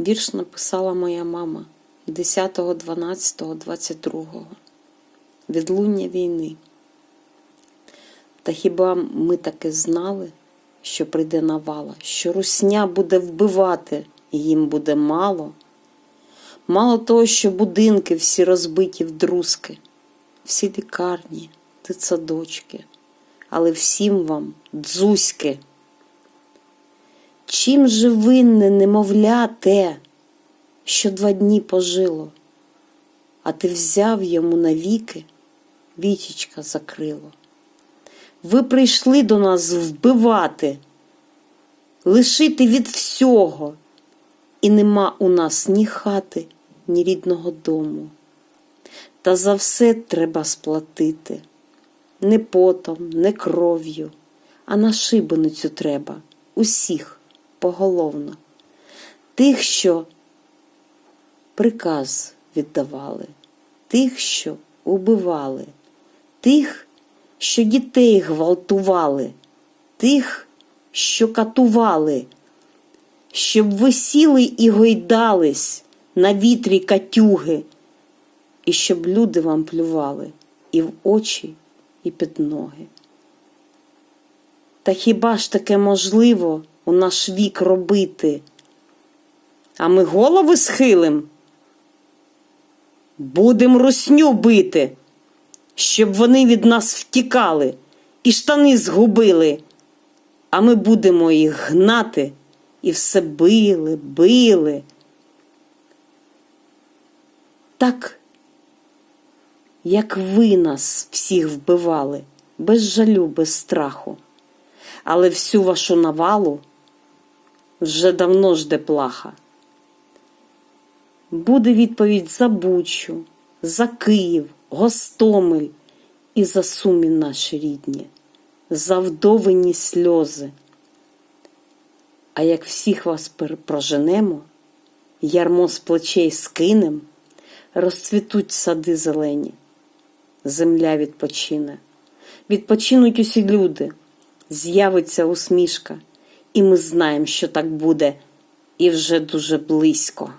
Вірш написала моя мама 10.12.22 відлуння війни. Та хіба ми таки знали, що прийде навала, що русня буде вбивати, і їм буде мало? Мало того, що будинки всі розбиті в друзки, всі лікарні, дитсадочки, але всім вам дзузьки. Чим же винне немовля те, що два дні пожило, а ти взяв йому навіки, вітічка закрило. Ви прийшли до нас вбивати, лишити від всього, і нема у нас ні хати, ні рідного дому. Та за все треба сплатити не потом, не кров'ю, а на шибеницю треба усіх поголовно. Тих, що приказ віддавали, тих, що убивали, тих, що дітей гвалтували, тих, що катували, щоб висіли і гойдались на вітрі катюги, і щоб люди вам плювали і в очі, і під ноги. Та хіба ж таке можливо у наш вік робити? А ми голови схилим? Будем русню бити, щоб вони від нас втікали і штани згубили, а ми будемо їх гнати і все били, били. Так, як ви нас всіх вбивали, без жалю, без страху, але всю вашу навалу вже давно жде плаха. Буде відповідь за Бучу, за Київ, Гостомель і за сумі наші рідні, за вдовині сльози. А як всіх вас проженемо, ярмо з плечей скинем, розцвітуть сади зелені, земля відпочине, відпочинуть усі люди, з'явиться усмішка, і ми знаємо, що так буде, і вже дуже близько.